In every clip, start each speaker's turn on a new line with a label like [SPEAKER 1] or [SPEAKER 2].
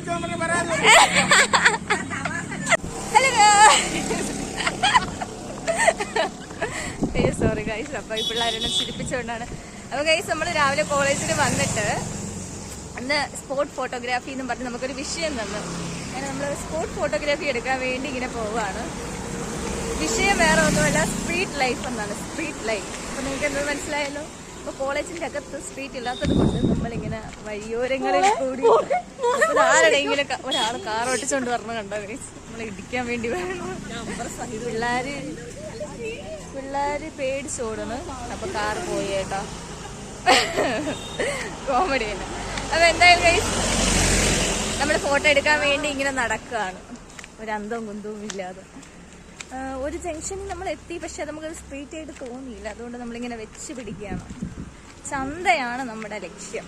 [SPEAKER 1] Sorry guys അപ്പൊ ഈ പിള്ളേരെല്ലാം ചിരിപ്പിച്ചുകൊണ്ടാണ് അപ്പൊ ഗൈസ് നമ്മൾ രാവിലെ കോളേജിൽ വന്നിട്ട് അന്ന് സ്പോട്ട് ഫോട്ടോഗ്രാഫി എന്ന് പറഞ്ഞ് നമുക്കൊരു വിഷയം തന്നു. അങ്ങനെ നമ്മൾ സ്പോട്ട് ഫോട്ടോഗ്രാഫി എടുക്കാൻ വേണ്ടി ഇങ്ങനെ പോവാണ്. വിഷയം വേറെ ഒന്നുമല്ല സ്ട്രീറ്റ് ലൈഫ് എന്നാണ്. സ്ട്രീറ്റ് ലൈഫ് അപ്പൊ നിങ്ങൾക്ക് എന്ത് മനസ്സിലായല്ലോ? ഇപ്പൊ കോളേജിന്റെ അകത്ത് സ്ട്രീറ്റ് ഇല്ലാത്തത് കൊണ്ട് നമ്മളിങ്ങനെ വഴിയോരങ്ങളിൽ കൂടി അപ്പൊ ആരുടെ ഇങ്ങനെ ക- ഒരാൾ കാർ ഓട്ടിച്ചോണ്ട് വരണം കണ്ടോ? നമ്മളെ ഇടിക്കാൻ വേണ്ടി വരണം. പിള്ളേര് പിള്ളേര് പേടിച്ചോടണ് അപ്പൊ കാർ പോയി കേട്ടോ. കോമഡി തന്നെ. അപ്പൊ എന്തായാലും ഗൈസ് നമ്മൾ ഫോട്ടോ എടുക്കാൻ വേണ്ടി ഇങ്ങനെ നടക്കുകയാണ് ഒരു അന്തവും കുന്തവും ഇല്ലാതെ ഒരു ജംഗ്ഷനിൽ നമ്മൾ എത്തി പക്ഷെ നമുക്ക് സ്ട്രീറ്റ് ആയിട്ട് തോന്നിയില്ല. അതുകൊണ്ട് നമ്മളിങ്ങനെ വെച്ച് പിടിക്കുകയാണ്. ചന്തയാണ് നമ്മുടെ ലക്ഷ്യം.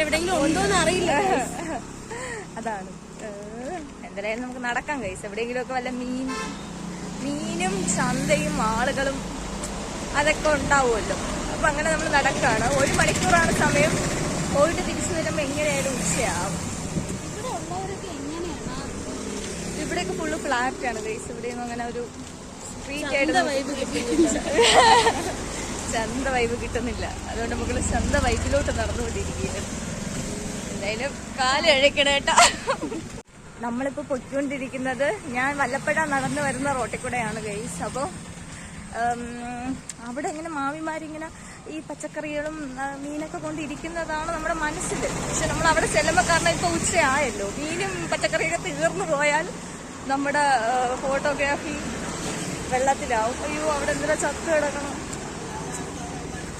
[SPEAKER 2] എവിടെയെങ്കിലും ഉണ്ടോന്ന് അറിയില്ല
[SPEAKER 1] അതാണ്. എന്തായാലും നമുക്ക് നടക്കാം കൈസ് എവിടെയെങ്കിലും ഒക്കെ വല്ല മീൻ മീനും ചന്തയും ആളുകളും അതൊക്കെ ഉണ്ടാവുമല്ലോ. അപ്പൊ അങ്ങനെ നമ്മൾ നടക്കാണ് ഒരു മണിക്കൂറാണ് സമയം. പോയിട്ട് തിരിച്ചു വരുമ്പോ എങ്ങനെയായാലും ഉച്ചയാവും. ഇവിടെയൊക്കെ ഫുള്ള് ഫ്ലാറ്റ് ആണ്. ഗൈസ് ഇവിടെ അങ്ങനെ ഒരു സ്ട്രീറ്റ് ആയിട്ട്
[SPEAKER 2] ചന്ത
[SPEAKER 1] വൈബ് കിട്ടുന്നില്ല. അതുകൊണ്ട് നമുക്ക് ചന്ത വൈബിലോട്ട് നടന്നുകൊണ്ടിരിക്കുകയാണ്. എന്തായാലും കാൽ അഴക്കണ കേട്ടോ. നമ്മളിപ്പോ പൊയ്ക്കൊണ്ടിരിക്കുന്നത് ഞാൻ വല്ലപ്പഴ നടന്നു വരുന്ന റോട്ടിൽ കൂടെയാണ് ഗൈസ്. അപ്പോൾ അവിടെ ഇങ്ങനെ മാവിമാരിങ്ങനെ ഈ പച്ചക്കറികളും മീനൊക്കെ കൊണ്ടിരിക്കുന്നതാണ് നമ്മുടെ മനസ്സിൽ. പക്ഷെ നമ്മൾ അവിടെ ചെല്ലുമ്പോൾ കാരണം ഇപ്പൊ ഉച്ചയായല്ലോ. മീനും പച്ചക്കറിയൊക്കെ തീർന്നു പോയാൽ നമ്മുടെ ഫോട്ടോഗ്രാഫി വെള്ളത്തിലാവും. അയ്യോ അവിടെ എന്തിനാ ചത്ത് കിടക്കണം?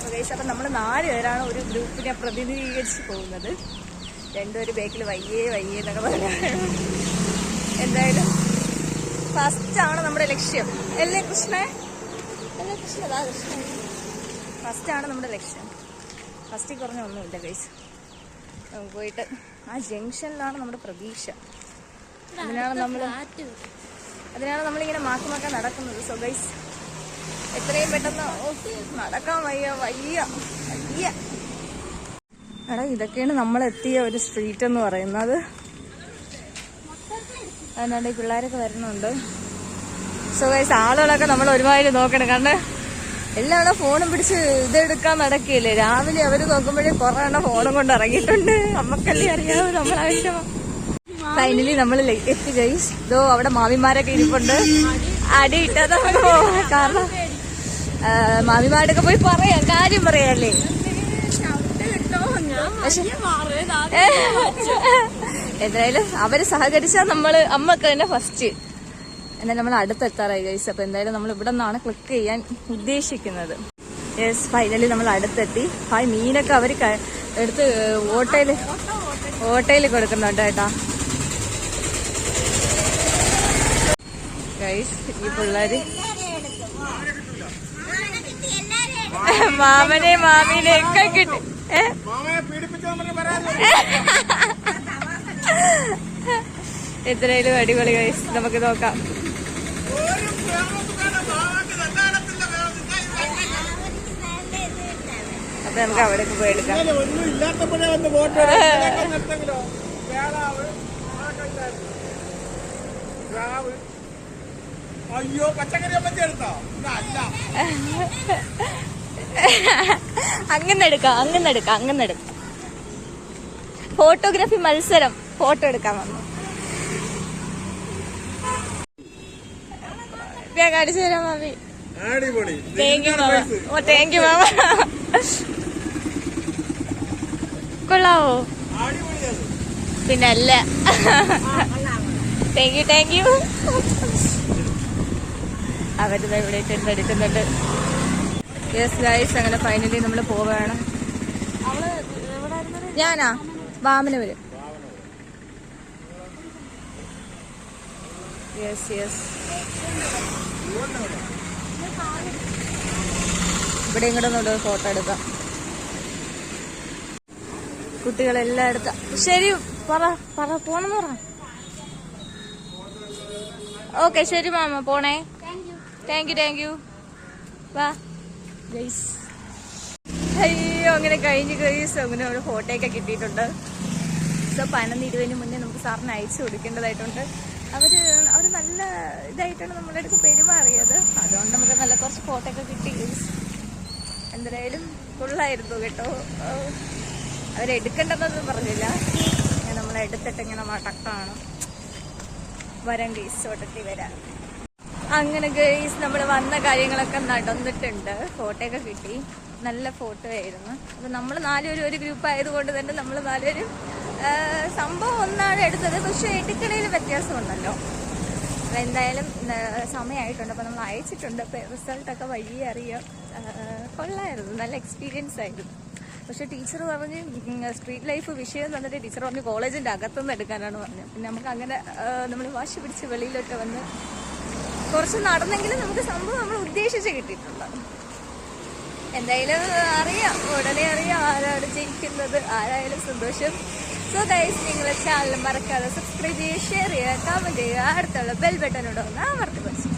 [SPEAKER 1] പ്രദേശം അപ്പം നമ്മൾ നാല് പേരാണ് ഒരു ഗ്രൂപ്പിനെ പ്രതിനിധീകരിച്ച് പോകുന്നത്. രണ്ടുപേര് ബേക്കിൽ വയ്യേ വയ്യേ എന്നൊക്കെ പറഞ്ഞാണ്. എന്തായാലും ഫസ്റ്റ് ആണ് നമ്മുടെ ലക്ഷ്യം. അല്ലേ കൃഷ്ണേ? അല്ലേ കൃഷ്ണ അതാ കൃഷ്ണ. ഫസ്റ്റ് ആണ് നമ്മുടെ ലക്ഷ്യം. ഫസ്റ്റിൽ കുറഞ്ഞ ഒന്നുമില്ല കൈസ് പോയിട്ട് ആ ജംഗ്ഷനിലാണ് നമ്മുടെ പ്രതീക്ഷ. അതിനാണ് നമ്മൾ അതിനാണ് നമ്മളിങ്ങനെ മാക്കി മാക്കാൻ നടക്കുന്നത്. സോ ഗൈസ് എത്രയും പെട്ടെന്ന് നടക്കാൻ വയ്യ വയ്യ വയ്യ. എടാ ഇതൊക്കെയാണ് നമ്മൾ എത്തിയ ഒരു സ്ട്രീറ്റ് എന്ന് പറയുന്നത്. അതിനാണ്ട് ഈ പിള്ളേരൊക്കെ വരുന്നുണ്ട്. സോ ഗൈസ് ആളുകളൊക്കെ നമ്മൾ ഒരുമാതിരി നോക്കണം. കാരണം എല്ലാവരും ഫോണും പിടിച്ച് ഇതെടുക്കാൻ നടക്കില്ലേ? രാവിലെ അവർ നോക്കുമ്പോഴേ കുറേ എണ്ണം ഫോണും കൊണ്ട് ഇറങ്ങിയിട്ടുണ്ട്. നമുക്കല്ലേ അറിയാവൂ അതിന്റെ ഫൈനലി നമ്മൾ എത്തി ഗൈസ് ഇതോ അവിടെ മാമിമാരൊക്കെ ഇരിപ്പുണ്ട്. അടി പോവാം കാരണം മാവിമാരൊക്കെ പോയി പറയാം. കാര്യം പറയാല്ലേ? എന്തായാലും അവർ സഹകരിച്ചാ നമ്മൾ അമ്മയ്ക്ക് തന്നെ ഫസ്റ്റ് എന്നാലും നമ്മൾ അടുത്തെത്താറായി ഗൈസ് അപ്പൊ എന്തായാലും നമ്മൾ ഇവിടെ നിന്നാണ് ക്ലിക്ക് ചെയ്യാൻ ഉദ്ദേശിക്കുന്നത്. യെസ് ഫൈനലി നമ്മൾ അടുത്തെത്തി. ഹായ് മീനൊക്കെ അവർ ക- എടുത്ത് ഓട്ടയിൽ ഓട്ടയിൽ കൊടുക്കുന്നുണ്ട് കേട്ടാ. ഗൈസ് ഈ പിള്ളേര്. മാമനെ മാമീനെ ഒക്കെ കിട്ടി. എത്രയായാലും അടിപൊളി ഗൈസ് നമുക്ക് നോക്കാം. അപ്പൊ നമുക്ക് അവിടെ പോയി എടുക്കാം.
[SPEAKER 3] ഒന്നും അയ്യോ പച്ചക്കറി അമ്മച്ചി എടുത്തോ? അല്ല
[SPEAKER 1] അങ്ങനെ എടുക്കാം അങ്ങനെ എടുക്കാം അങ്ങനെ എടുക്കാം. ഫോട്ടോഗ്രാഫി മത്സരം. ഫോട്ടോ എടുക്കാൻ വന്നു. ഞാൻ കാണിച്ചു തരാം മാമി.
[SPEAKER 3] അടിപൊളി.
[SPEAKER 1] താങ്ക് യു മാമ. ഓ താങ്ക് യു മാമ. കൊള്ളാവോ?
[SPEAKER 3] പിന്നല്ല.
[SPEAKER 1] പിന്നെ അല്ല താങ്ക് യു താങ്ക് യു അവരിത് ഇവിടെ ഇട്ടുണ്ട് എടുക്കുന്നുണ്ട്. യെസ് ഗൈസ് അങ്ങനെ ഫൈനലി നമ്മൾ പോവുകയാണ് ഞാനാ? വാമനപുരം യെസ് യെസ് ഇവിടെ ഇങ്ങോട്ടൊന്നുണ്ട് ഫോട്ടോ എടുക്കാം. കുട്ടികളെല്ലാം എടുത്ത ശരി പറ പറ പോണെന്ന് പറ. ഓക്കെ ശരി മാമ പോണേ. താങ്ക് യു താങ്ക് യു വാ. ഗൈസ് അയ്യോ അങ്ങനെ കഴിഞ്ഞ് ഗൈസ് അങ്ങനെ ഒരു ഫോട്ടോയൊക്കെ കിട്ടിയിട്ടുണ്ട്. ദിവസം പതിനൊന്നിരുപതിന് മുന്നേ നമുക്ക് സാറിന് അയച്ചു കൊടുക്കേണ്ടതായിട്ടുണ്ട്. അവർ അവർ നല്ല ഇതായിട്ടാണ് നമ്മുടെ അടുത്ത് പെരുമാറിയത്. അതുകൊണ്ട് നമുക്ക് നല്ല കുറച്ച് ഫോട്ടോ ഒക്കെ കിട്ടി എന്തായാലും ഫുള്ളായിരുന്നു കേട്ടോ. അവരെടുക്കേണ്ടതൊന്നും പറഞ്ഞില്ല. ഞാൻ നമ്മളെ ഇങ്ങനെ മടക്കാണ് വരാൻ ഗീസ് ഓട്ടത്തിൽ വരാം. അങ്ങനെ ഗേസ് നമ്മൾ വന്ന കാര്യങ്ങളൊക്കെ നടന്നിട്ടുണ്ട്. ഫോട്ടോയൊക്കെ കിട്ടി. നല്ല ഫോട്ടോ ആയിരുന്നു. അപ്പം നമ്മൾ നാലുപേരും ഒരു ഗ്രൂപ്പ് ആയതുകൊണ്ട് തന്നെ നമ്മൾ നാലുപേരും സംഭവം ഒന്നാണ് എടുത്തത്. പക്ഷെ എടുക്കണയിൽ വ്യത്യാസമുണ്ടല്ലോ. അപ്പം എന്തായാലും സമയമായിട്ടുണ്ട്. അപ്പൊ നമ്മൾ അയച്ചിട്ടുണ്ട്. അപ്പോൾ റിസൾട്ടൊക്കെ വഴിയെ അറിയാം. കൊള്ളായിരുന്നു. നല്ല എക്സ്പീരിയൻസ് ആയിരുന്നു. പക്ഷെ ടീച്ചർ പറഞ്ഞ് സ്ട്രീറ്റ് ലൈഫ് വിഷയം തന്നിട്ട് ടീച്ചർ പറഞ്ഞ് കോളേജിന്റെ അകത്തുനിന്ന് എടുക്കാനാണ് പറഞ്ഞത്. പിന്നെ നമുക്ക് അങ്ങനെ നമ്മൾ വാശി പിടിച്ച് വെളിയിലൊക്കെ വന്ന് കുറച്ച് നടന്നെങ്കിലും നമുക്ക് സംഭവം നമ്മൾ ഉദ്ദേശിച്ച് കിട്ടിയിട്ടുണ്ട്. എന്തായാലും അറിയാം ഉടനെ അറിയാം ആരാണ് ജയിക്കുന്നത് ആരായാലും സന്തോഷം. സോ ഗൈസ് നിങ്ങൾ ചാനൽ മറക്കാതെ സബ്സ്ക്രൈബ് ചെയ്യുക ഷെയർ ചെയ്യുക കമന്റ് ചെയ്യുക. അടുത്തുള്ള ബെൽ ബട്ടനോട് ഒന്ന് അമർത്തി വെച്ചിരിക്കുക